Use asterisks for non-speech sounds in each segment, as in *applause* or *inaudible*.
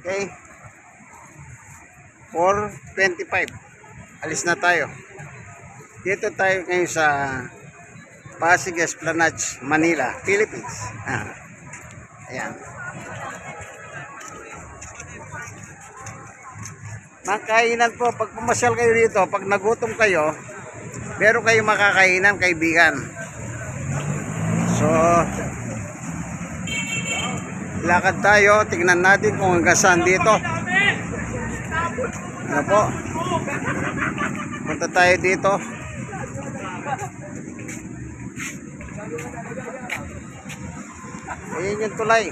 Okay. 4.25. Alis na tayo. Dito tayo ngayon sa Pasig Esplanade, Manila, Philippines. Ah. Ayan. Makainan po, pag pumasyal kayo dito, pag nagutom kayo, meron kayong makakainan, kaibigan. So, lakad tayo, tingnan natin kung hanggang saan dito. Ano po? Punta tayo dito. Ayun yung tulay.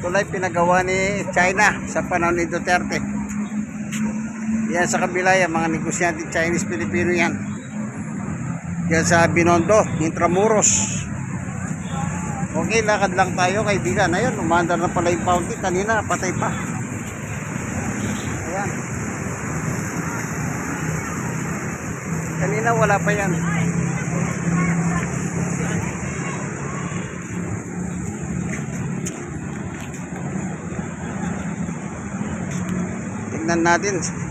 Tulay pinagawa ni China sa panahon ni Duterte. Yan sa kabila yan, mga negosyante Chinese-Filipino yan. Yan sa Binondo, Intramuros. Okay, lakad lang tayo kaibigan. Ayun, umandar na pala yung fountain. Kanina, patay pa. Ayan. Kanina wala pa yan. Tingnan natin.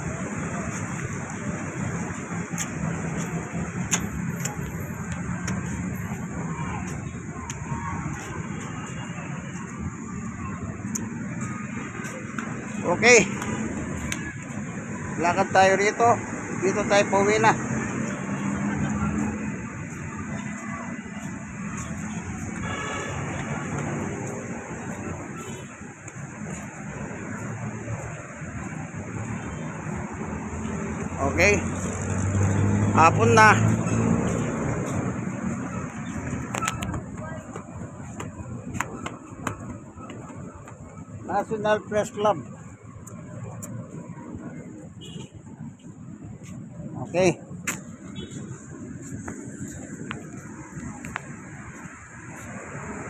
Okay. Lakad tayo rito. Dito tayo pauwi na. Okay. Hapon na. National Press Club. Okay.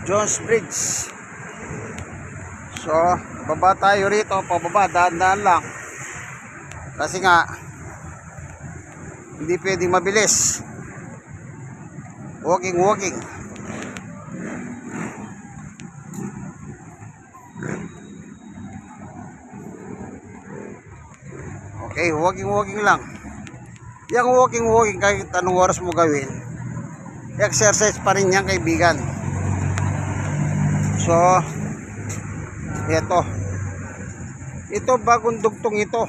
Jones Bridge. So, baba tayo rito, pababa, daan-daan lang. Kasi nga, hindi pwedeng mabilis. Walking, walking. Okay, walking, walking lang. Yung walking, walking, kahit anong oras mo gawin, exercise pa rin yan, kaibigan. So, ito. Ito, bagong dugtong ito.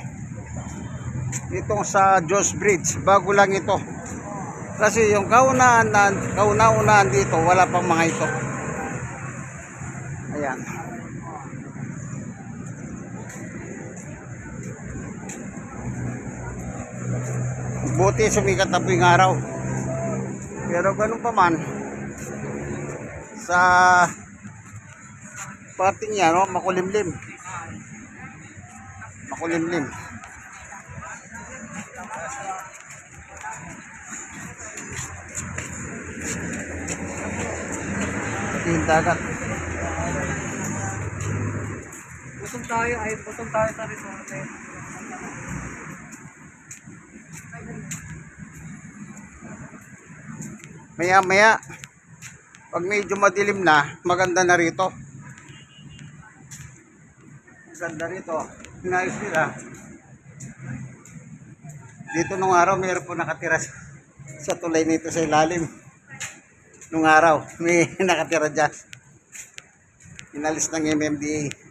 Itong sa Jones Bridge, bago lang ito. Kasi yung kauna-unahan dito, wala pang mga ito. Ayan. Buti sumikat na po yung araw. Pero ganun pa man, sa parting niya, no, makulimlim. Makulimlim. Ito yung dagat. Busog tayo, ay busog tayo sa resort eh. Maya maya, pag medyo madilim na, maganda na rito. Maganda rito. Pinayos nila. Dito nung araw, mayroon po nakatira sa, sa tulay nito sa ilalim. Nung araw, may *laughs* nakatira dyan. Inalis ng MMDA.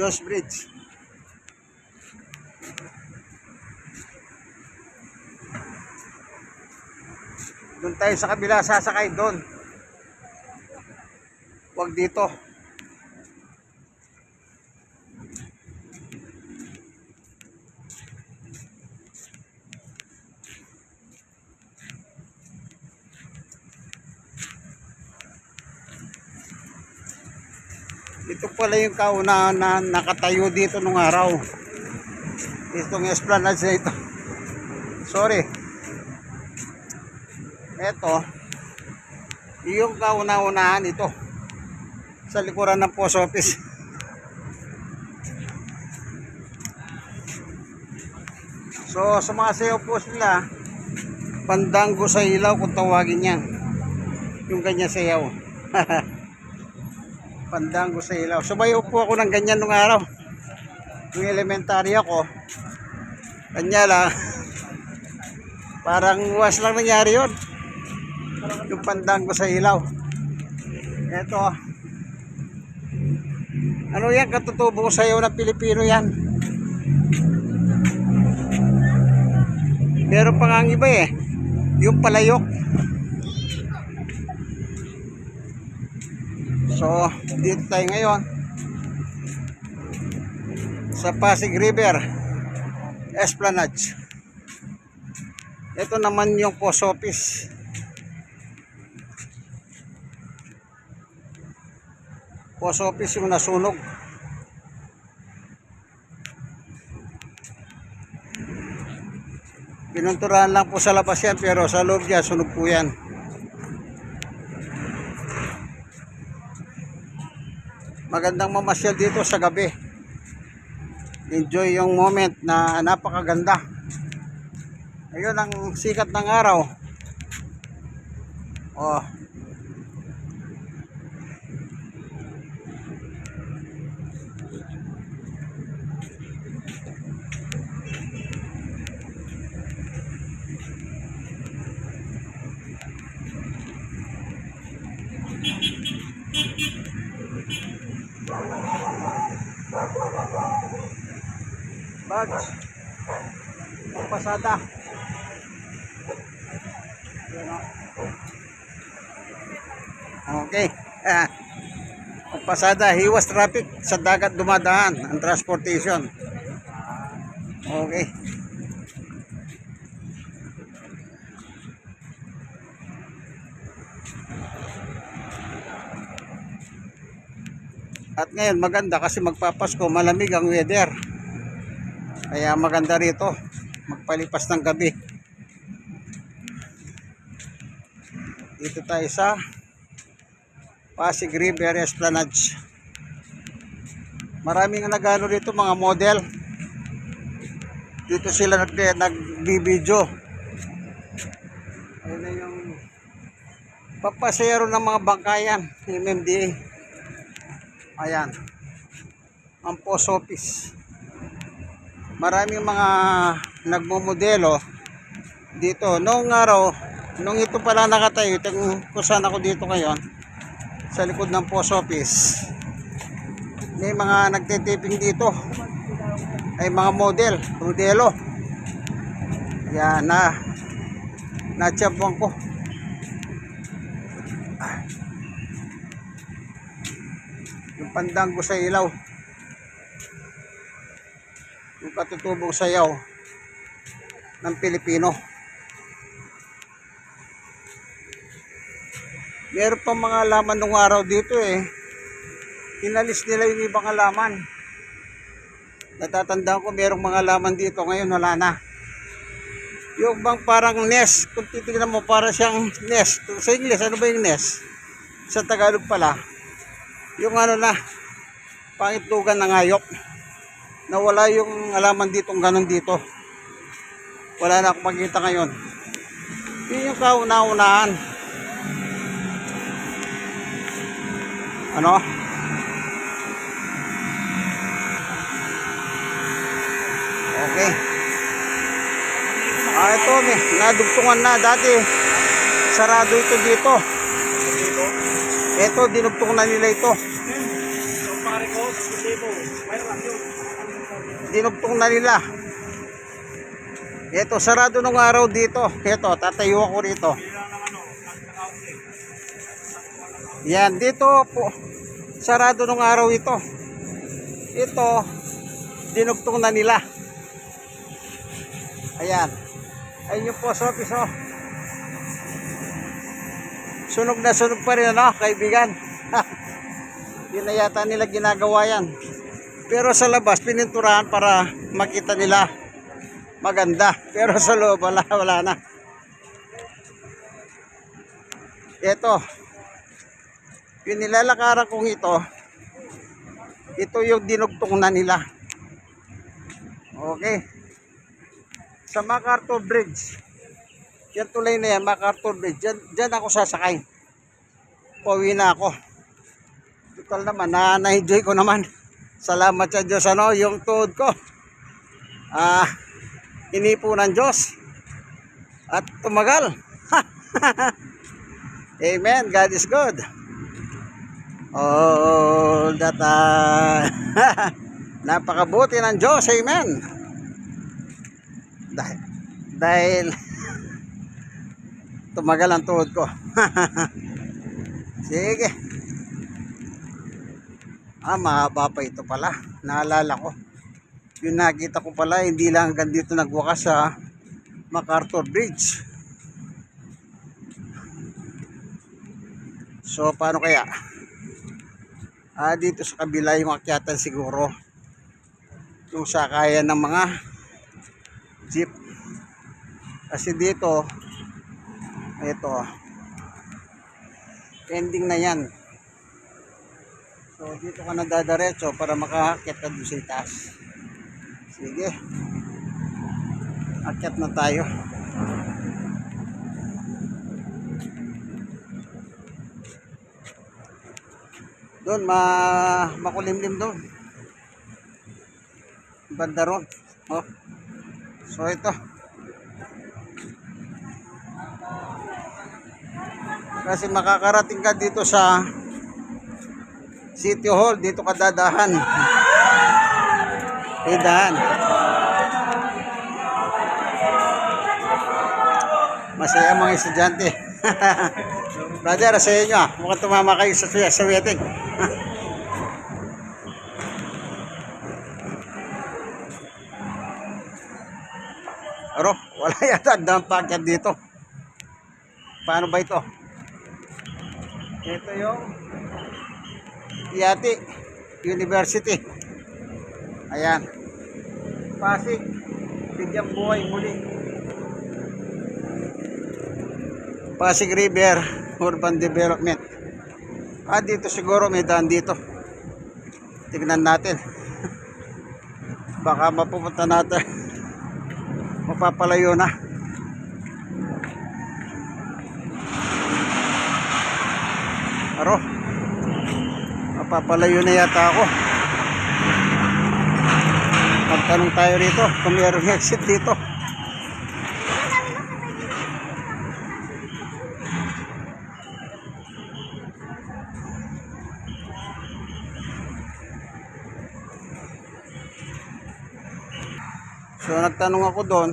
Josh Bridge. Doon tayo sa kabila, sasakay doon. Huwag dito. ito pala yung kauna na nakatayo dito nung araw. Itong esplanade na ito. Sorry. Ito yung kauna-unahan ito. Sa likuran ng post office. So sumasayaw po sila pandango sa ilaw kung tawagin niya. Yung kanya sayaw *laughs* Pandango sa ilaw. Sumayaw po ako ng ganyan nung araw. Yung elementary ako. Kanya lang. *laughs* Parang was lang nangyari yun. Yung pandango sa ilaw. Eto. Ano yan? Katutubo sayaw ng Pilipino yan. Meron pa nga ang iba eh. Yung palayok. So, dito tayo ngayon. Sa Pasig River. Esplanade. Ito naman yung post office. Post office yung nasunog. Pinunturahan lang po sa labas yan pero sa loob niya sunog po yan. Magandang mamasyal dito sa gabi. Enjoy yung moment na napakaganda. Ayun ang sikat ng araw. Oh. Bags. Pasada. Okay. Ah. Pasada, hiwas traffic sa dagat dumadaan ang transportation. Okay. At ngayon maganda kasi magpapasko, malamig ang weather. Kaya maganda rito magpalipas ng gabi. Dito tayo sa Pasig River Esplanade. Maraming nagano dito mga model. Dito sila nag nagbibideo. Ayun na yung papasero ng mga bangkayan ng MMDA. Ayan. Ang post office maraming mga nagmumodelo dito. Noong araw, nung ito pala nakatayo, itong kung saan ako dito ngayon, sa likod ng post office, may mga nagtitiping dito. Ay mga model, modelo. Yan na, natsabuan ko. Yung pandango sa ilaw yung katutubong sayaw ng Pilipino. Meron pa mga laman nung araw dito eh. Inalis nila yung ibang alaman. Natatandaan ko merong mga laman dito ngayon wala na. Yung bang parang nest, kung titignan mo para siyang nest. Sa English, ano ba yung nest? Sa Tagalog pala. Yung ano na, pangitlugan ng hayop nawala yung alaman dito ganun dito. Wala na akong makita ngayon. Yun yung kauna-unahan ano? Okay. Ah ito nadugtungan na. Dati sarado ito dito. Ito dinugtungan na nila ito dinugtong na nila. Ito, sarado nung araw dito. Ito, tatayo ako rito. Ng. Yan, dito po. Sarado nung araw ito. Ito, dinugtong na nila. Ayan. Ayun yung post office, oh. Sunog na sunog pa rin, ano, kaibigan. *laughs* Yun na yata nila ginagawa yan. Pero sa labas, pininturahan para makita nila maganda. Pero sa loob, wala, wala na. Ito, yung nilalakaran kong ito, ito yung dinugtong na nila. Okay. sa MacArthur Bridge. Yan tulay na yan, MacArthur Bridge. Diyan, diyan ako sasakay. Pauwi na ako. Total naman, na, na-enjoy ko naman. Salamat sa Diyos, ano, yung tuhod ko. Ah, inipo ng Diyos. At tumagal. *laughs* Amen. God is good. All the time. *laughs* Napakabuti ng Diyos. Amen. Dahil, dahil *laughs* tumagal ang tuhod ko. Sige. Ah, mahaba pa ito pala. Naalala ko. Yung nakita ko pala, hindi lang hanggang dito nagwakas sa MacArthur Bridge. So, paano kaya? Ah, dito sa kabila yung akyatan siguro. Yung sakayan ng mga jeep. Kasi dito, ito, ending na yan. So, dito ka na dadaretso para makahakit ka doon sa itaas. Sige. Akyat na tayo. Doon, ma makulimlim doon. Banda ron. Oh. So, ito. Kasi makakarating ka dito sa City Hall, dito ka dadahan. Idahan. Masaya mga estudyante. *laughs* Brother, sa inyo ah. Mukhang tumama kayo sa, sa wedding. *laughs* Aro, wala yata packet dito. Paano ba ito? Ito yung Yati University. Ayan. Pasig. Bigyang buhay muli. Pasig River Urban Development. Ah, dito siguro may daan dito. Tignan natin. *laughs* Baka mapupunta natin. *laughs* Mapapalayo na. Aro. Mapapalayo na yata ako. Magtanong tayo rito kung mayroong exit dito. So nagtanong ako doon.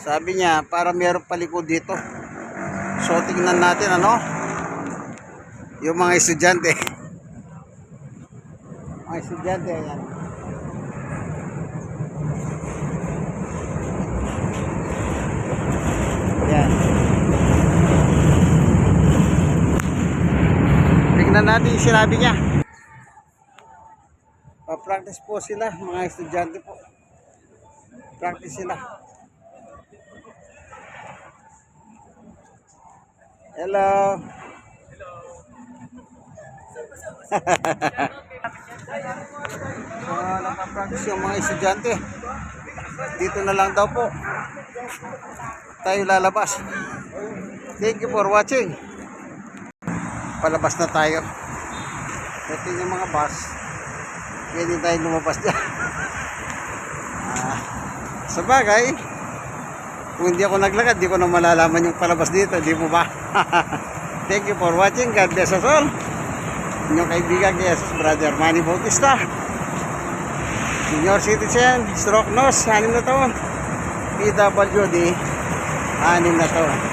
Sabi niya para mayroong palikod dito. So tingnan natin ano. Yung mga estudyante. *laughs* mga estudyante ayan. Ayan. Tingnan natin yung sinabi niya. Pa-practice po sila, mga estudyante po. Practice sila. Hello. So, nakapractice yung mga estudyante. Dito na lang daw po. Tayo lalabas. Thank you for watching. Palabas na tayo. Ito yung mga bus. Pwede tayo lumabas dyan. Ah, sa bagay, kung hindi ako naglakad, di ko na malalaman yung palabas dito, di mo ba? *laughs* Thank you for watching. God bless us all. Inyong kaibigan, yes, Brother Manny Bautista. Senior citizen, stroke nose, anim na taon. PWD, anim na taon.